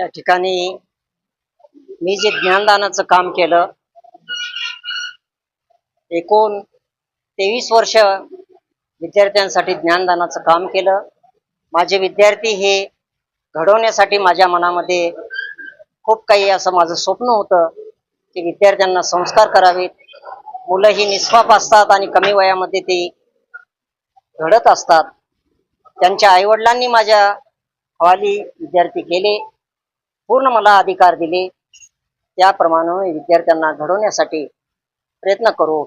या ठिकाणी मी जे ज्ञानदानाचं काम केलं एकूण तेवीस वर्ष विद्यार्थ्यांसाठी ज्ञानदानाचं काम केलं. माझे विद्यार्थी हे घडवण्यासाठी माझ्या मनामध्ये खूप काही असं माझं स्वप्न होतं की विद्यार्थ्यांना संस्कार करावेत. मुलं ही निष्पाप असतात आणि कमी वयामध्ये ते घडत असतात. त्यांच्या आईवडिलांनी माझ्या हवाली विद्यार्थी केले. पूर्ण मला अधिकार दिले. त्याप्रमाणे मी विद्यार्थ्यांना घडवण्यासाठी प्रयत्न करू.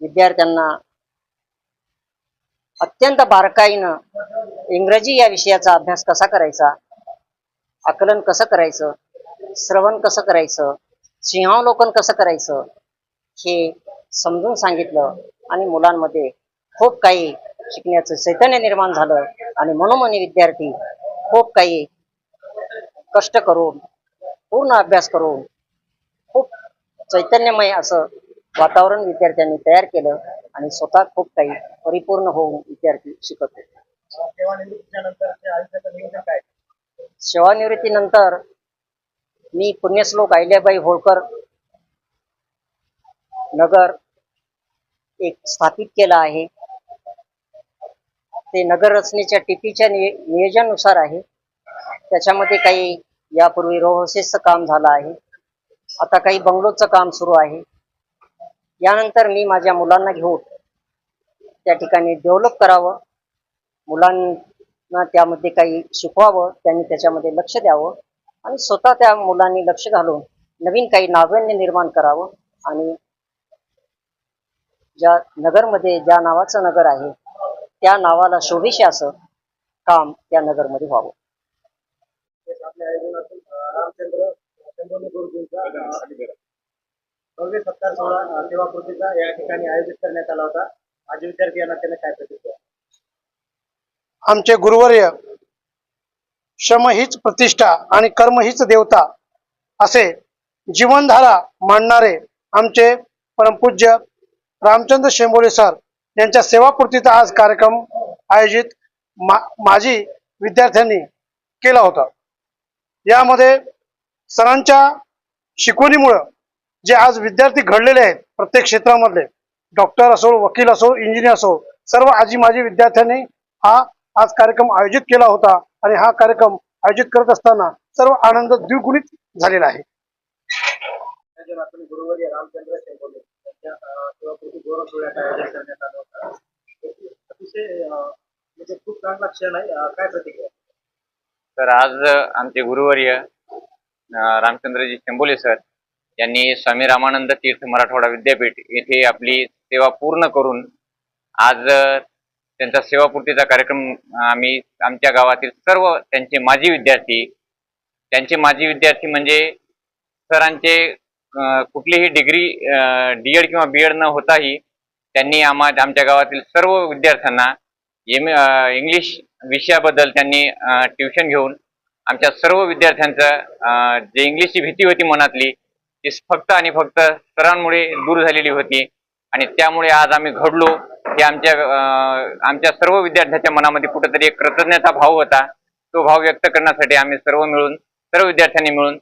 विद्यार्थ्यांना अत्यंत बारकाईनं इंग्रजी या विषयाचा अभ्यास कसा करायचा? आकलन कसं करायचं? श्रवण कसं करायचं? सिंहावलोकन कसं करायचं? हे समजून सांगितलं आणि मुलांमध्ये खूप काही शिकण्याचं चैतन्य निर्माण झालं आणि मनोमनी विद्यार्थी खूप काही कष्ट करून पूर्ण अभ्यास करून खूप चैतन्यमय असं वातावरण विद्यार्थ्यांनी तयार केलं आणि स्वतः खूप काही परिपूर्ण होऊन विद्यार्थी शिकत होते. सेवानिवृत्तीनंतर मी पुण्यश्लोक अहिल्याबाई होळकर नगर एक स्थापित केलं आहे. ते नगर रचनेच्या टीपीच्या नियोजनानुसार आहे. त्याच्यामध्ये काही यापूर्वी रोहसेसचं काम झालं आहे. आता काही बंगलोचं काम सुरू आहे. यानंतर मी माझ्या मुलांना घेऊन त्या ठिकाणी डेव्हलप करावं. मुलांना त्यामध्ये काही शिकवावं त्यांनी त्याच्यामध्ये लक्ष द्यावं आणि स्वतः त्या मुलांनी लक्ष घालून नवीन काही नाविन्य निर्माण करावं आणि ज्या नगरमध्ये ज्या नावाचं नगर आहे त्या नावाला शोभेशी असं काम त्या नगरमध्ये व्हावं. आयोजनातून रामचंद्र गुरुजींचा भव्य सत्कार सोहळा या ठिकाणी आयोजित करण्यात आला होता माझे विद्यार्थी यांना काय प्रतिक्रिया आमचे गुरुवर्य श्रम हीच प्रतिष्ठा आणि कर्म हीच देवता असे जीवनधारा मांडणारे आमचे परमपूज्य रामचंद्र शेंबोले सर यांच्या सेवापूर्तीचा आज कार्यक्रम आयोजित मा माजी विद्यार्थ्यांनी केला होता. यामध्ये सरांच्या शिकवणीमुळं जे आज विद्यार्थी घडलेले आहेत प्रत्येक क्षेत्रामधले डॉक्टर असो वकील असो इंजिनियर असो सर्व आजी माजी विद्यार्थ्यांनी हा आज कार्यक्रम आयोजित केला होता आणि हा कार्यक्रम आयोजित करत असताना सर्व आनंद द्विगुणित झालेला आहे. अतिशय म्हणजे खूप चांगला क्षण आहे. काय प्रतिक्रिया? तर आज आमचे गुरुवर्य रामचंद्रजी शेंबोले सर यांनी स्वामी रामानंद तीर्थ मराठवाडा विद्यापीठ येथे आपली सेवा पूर्ण करून आज त्यांचा सेवापूर्तीचा कार्यक्रम आम्ही आमच्या गावातील सर्व त्यांचे माजी विद्यार्थी त्यांचे माजी विद्यार्थी म्हणजे सरांचे कुठलीही डिग्री डी एड किंवा बी एड न होताही त्यांनी आम्हा आमच्या गावातील सर्व विद्यार्थ्यांना एम इंग्लिश विषयाबद्दल त्यांनी ट्युशन घेऊन आमच्या सर्व विद्यार्थ्यांचं जे इंग्लिशची भीती होती मनातली ती फक्त आणि फक्त सरांमुळे दूर झालेली होती. आणि त्यामुळे आज आम्ही घडलो. हे आमच्या आमच्या सर्व विद्यार्थ्यांच्या मनामध्ये कुठेतरी एक कृतज्ञता भाव होता. तो भाव व्यक्त करण्यासाठी आम्ही सर्व मिळून सर्व विद्यार्थ्यांनी मिळून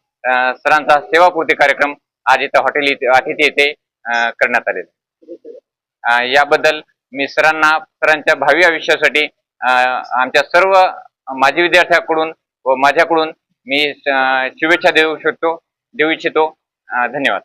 सरांचा सेवापूर्ती कार्यक्रम आज इथं हॉटेल इथे अतिथी येथे करण्यात आले याबद्दल मी सरांना सरांच्या भावी आयुष्यासाठी आमच्या सर्व माजी विद्यार्थ्यांकडून व माझ्याकडून मी शुभेच्छा देऊ शकतो देऊ इच्छितो. धन्यवाद.